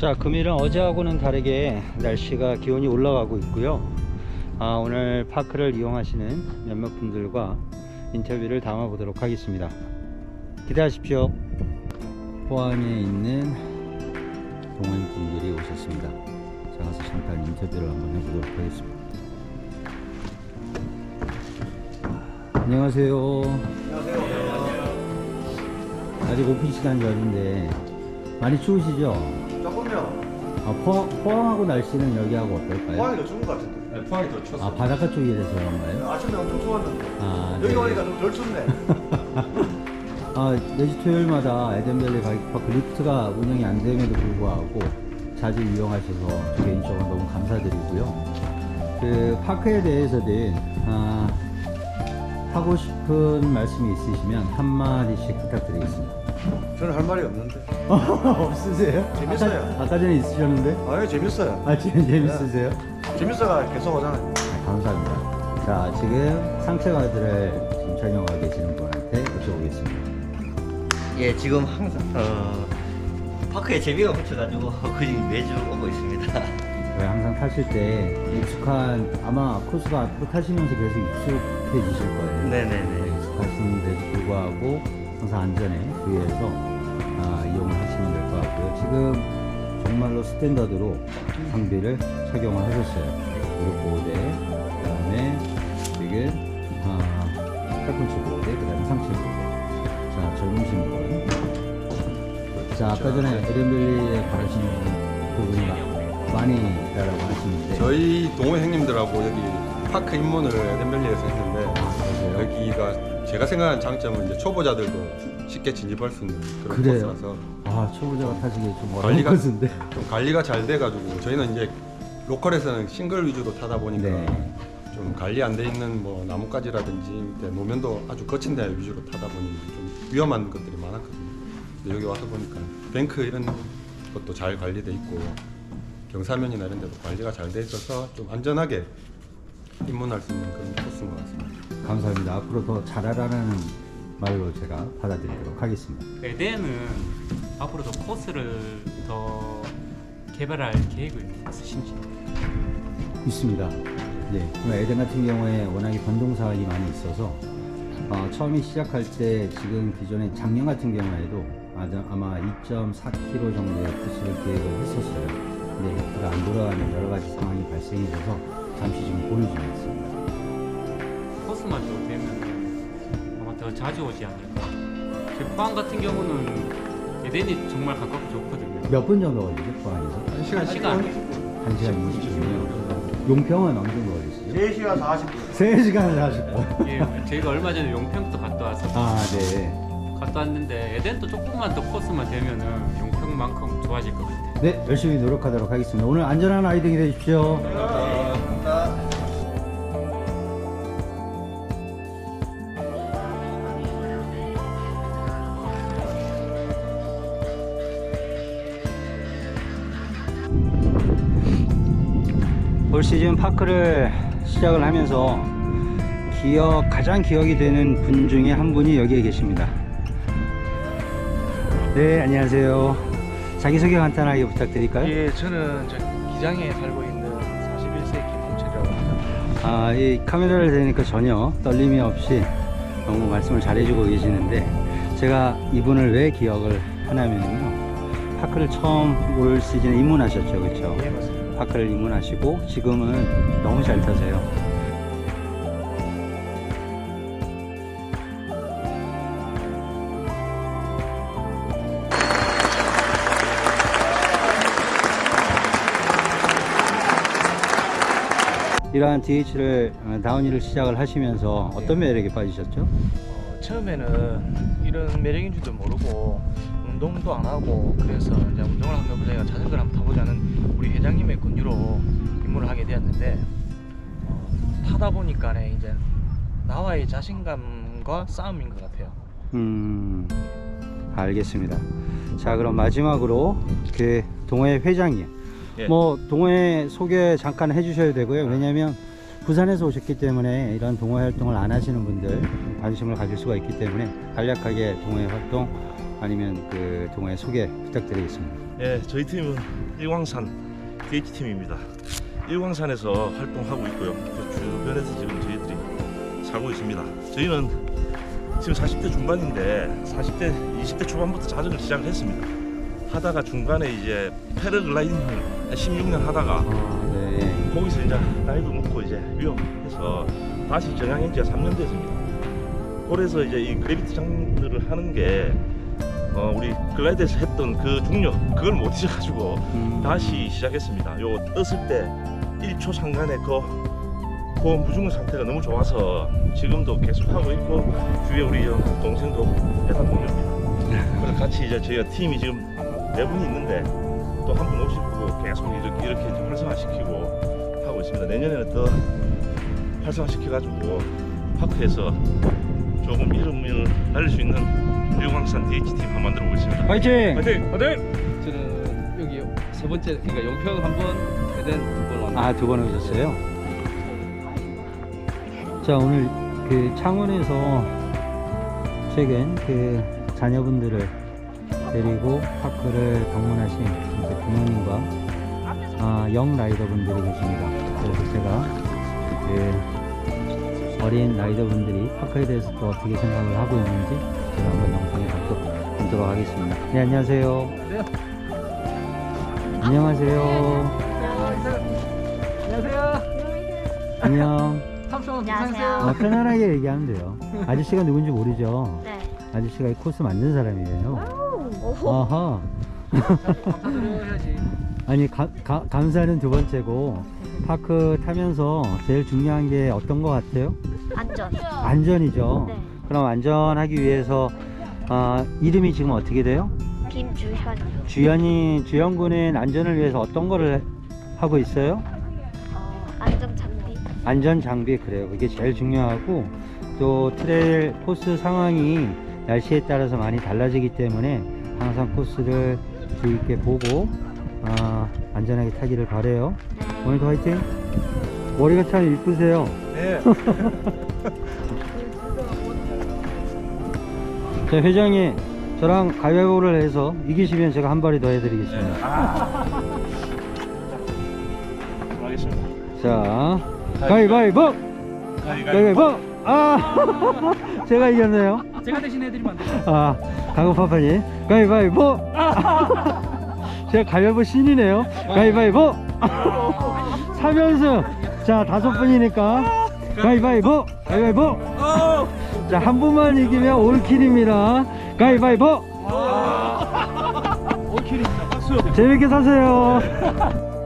자, 금일은 어제하고는 다르게 날씨가 기온이 올라가고 있고요. 아, 오늘 파크를 이용하시는 몇몇 분들과 인터뷰를 담아 보도록 하겠습니다. 기대하십시오. 포항에 있는 동호인 분들이 오셨습니다. 제가 가서 잠깐 인터뷰를 한번 해보도록 하겠습니다. 안녕하세요. 아직 오픈 시간이 아닌데 많이 추우시죠? 아, 포항, 포항하고 날씨는 여기하고 어떨까요? 포항이 더 추운 것 같은데. 네, 포항이 더 쳤어. 아 바닷가 쪽이라서 그런가요? 아침에 엄청 추웠는데. 아, 여기 네. 오니까 좀 덜 춥네. 아, 매주 토요일마다 에덴밸리 바이크파크 리프트가 운영이 안 됨에도 불구하고 자주 이용하셔서 저 개인적으로 너무 감사드리고요. 그 파크에 대해서는 아, 하고 싶은 말씀이 있으시면 한마디씩 부탁드리겠습니다. 저는 할 말이 없는데. 없으세요? 재밌어요. 아까, 아까 전에 있으셨는데? 아, 재밌어요. 아, 지금 재밌으세요? 재밌어가 계속 오잖아요. 네, 감사합니다. 자, 지금 상체 가드를 지금 촬영하고 계시는 분한테 여쭤보겠습니다. 예, 지금 항상 어, 파크에 재미가 붙여가지고 거의 매주 오고 있습니다. 왜 항상 타실 때 익숙한 아마 코스가 앞으로 타시면서 계속 익숙해지실 거예요. 네네네. 익숙하신데도 불구하고 항상 안전에 주의해서 아, 이용을 하시면 될 것 같고요. 지금 정말로 스탠다드로 장비를 착용을 하셨어요. 무릎 보호대, 그 다음에 지금 아, 팔꿈치 보호대, 그 다음에 상체 보호대. 자 젊으신 분. 자 아까 전에 에덴벨리에 바르시는 부분이 마- 많이 있다라고 하시는데 저희 동호회 형님들하고 여기 파크 입문을 에덴밸리에서 했는데 아? 여기가 제가 생각하는 장점은 이제 초보자들도 쉽게 진입할 수 있는 그런 그래요? 코스라서 아 초보자가 타시기 좀 어려운 관리가- 것인데 좀 관리가 잘 돼가지고 저희는 이제 로컬에서는 싱글 위주로 타다 보니까 네. 좀 관리 안 돼 있는 뭐 나뭇가지라든지 밑에 노면도 아주 거친 데 위주로 타다 보니 좀 위험한 것들이 많았거든요. 근데 여기 와서 보니까 뱅크 이런 것도 잘 관리돼 있고 경사면이나 이런 데도 관리가 잘 돼 있어서 좀 안전하게 입문할 수 있는 그런 코스인 것 같습니다. 감사합니다. 앞으로 더 잘하라는 말로 제가 받아들이도록 하겠습니다. 에덴은 앞으로도 코스를 더 개발할 계획을 있으신지 있습니다. 네. 에덴 같은 경우에 워낙에 변동 사항이 많이 있어서 어, 처음에 시작할 때 지금 기존에 작년 같은 경우에도 아마 2.4km 정도의 코스를 계획을 했었어요. 근데 헬프가 안 돌아가는 여러 가지 상황이 발생해서 잠시 지금 보류 중에 있습니다. 코스만 더 되면 아마 더 자주 오지 않을까. 제 포항 같은 경우는 에덴이 정말 가깝고 좋거든요. 몇 분 정도 걸리죠? 포항에서? 한 시간 한 시간. 1시간 20분이요. 용평은 어느 정도 걸리시죠? 3시간 40분. 3시간 40분. 예, 저희가 얼마 전에 용평도 갔다 왔었어요. 아, 네. 갔다 왔는데 에덴도 조금만 더 코스만 되면은 용평만큼 좋아질 것 같아요. 네, 열심히 노력하도록 하겠습니다. 오늘 안전한 라이딩이 되십시오. 올 시즌 파크를 시작을 하면서 기억 가장 기억이 되는 분 중에 한 분이 여기에 계십니다. 네, 안녕하세요. 자기소개 간단하게 부탁드릴까요? 예, 저는 저 기장에 살고 있는 41세 김홍철이라고 합니다. 아, 이 카메라를 대니까 전혀 떨림이 없이 너무 말씀을 잘해주고 계시는데 제가 이분을 왜 기억을 하냐면요. 파크를 처음 올 시즌에 입문하셨죠, 그렇죠? 예, 맞습니다. 파크를 입문하시고 지금은 너무 잘 타세요. 이러한 DH를 다운힐을 시작을 하시면서 어떤 매력에 빠지셨죠? 어, 처음에는 이런 매력인 줄도 모르고 운동도 안 하고 그래서 이제 운동을 한번 해보자 자전거를 한번 타보자는 우리 회장님의 권유로 입문을 하게 되었는데 어, 타다 보니까 이제 나와의 자신감과 싸움인 것 같아요. 음, 알겠습니다. 자, 그럼 마지막으로 그 동호회 회장님. 예. 뭐 동호회 소개 잠깐 해주셔야 되고요. 왜냐하면 부산에서 오셨기 때문에 이런 동호회 활동을 안 하시는 분들 관심을 가질 수가 있기 때문에 간략하게 동호회 활동 아니면 그 동호회 소개 부탁드리겠습니다. 예, 저희 팀은 일광산 DH팀입니다. 일광산에서 활동하고 있고요. 그 주변에서 지금 저희들이 살고 있습니다. 저희는 지금 40대 중반인데 40대, 20대 초반부터 자전거 시작을 했습니다. 하다가 중간에 이제 패러글라이딩을 한 16년 하다가 아, 네. 거기서 이제 나이도 먹고 이제 위험해서 다시 정양한 지가 3년 됐습니다. 그래서 이제 이 그래비티 장르를 하는 게 어, 우리 글라이드에서 했던 그 중력 그걸 못 잊어가지고 음, 다시 시작했습니다. 요 떴을 때 1초 상간에 그, 그 무중력 상태가 너무 좋아서 지금도 계속 하고 있고 주위에 우리 저 동생도 대단 동료입니다. 그래서 같이 이제 저희가 팀이 지금 네 분이 있는데 또 한 분 오시고 계속 이렇게 이렇게 활성화시키고 하고 있습니다. 내년에는 더 활성화시켜가지고 파크에서 조금 이름을 날릴 수 있는 일광산 DH팀 한번 만들어 보겠습니다. 화이팅! 화이팅! 화이팅! 저는 여기 세 번째 그러니까 용평 한 번, 대전 두번 왔는데 아, 두 번 오셨어요? 자, 오늘 그 창원에서 최근 그 자녀분들을 데리고 파크를 방문하신 이제 부모님과 아, 영 라이더분들이 계십니다. 그래서 제가 그 어린 라이더 분들이 파크에 대해서 또 어떻게 생각을 하고 있는지 제가 한번 영상에 담고 담도록 하겠습니다. 네, 안녕하세요. 안녕하세요. 안녕하세요. 안녕. 탐성 안녕하세요. 어, 편안하게 얘기하면 돼요. 아저씨가 누군지 모르죠? 네. 아저씨가 이 코스 만든 사람이에요. 오호. 아하. 감사드려야지. 아니, 가, 가- 감사는 두 번째고, 파크 타면서 제일 중요한 게 어떤 것 같아요? 안전. 안전이죠. 네. 그럼 안전하기 위해서, 아, 이름이 지금 어떻게 돼요? 김주현이요. 주연이, 주연 군은 안전을 위해서 어떤 거를 하고 있어요? 어, 안전 장비. 안전 장비 그래요. 그게 제일 중요하고 또 트레일 코스 상황이 날씨에 따라서 많이 달라지기 때문에 항상 코스를 주의 있게 보고 아, 안전하게 타기를 바래요. 네. 오늘도 화이팅. 머리가 참 이쁘세요. 네. 자 회장님 저랑 가위바위보를 해서 이기시면 제가 한 발이 더 해드리겠습니다. 하겠습니다. 자 가위바위보. 가위바위보. 아 제가 이겼네요. 제가 대신 해드리면 안 돼요? 아, 가고파파님. 가위바위보! 제가 가위바위보 신이네요. 가위바위보! 3연승! 자, 다섯 분이니까. 가위바위보! 가위바위보! 자, 한 분만 이기면 올킬입니다. 가위바위보! 올킬입니다. 박수. 재밌게 사세요.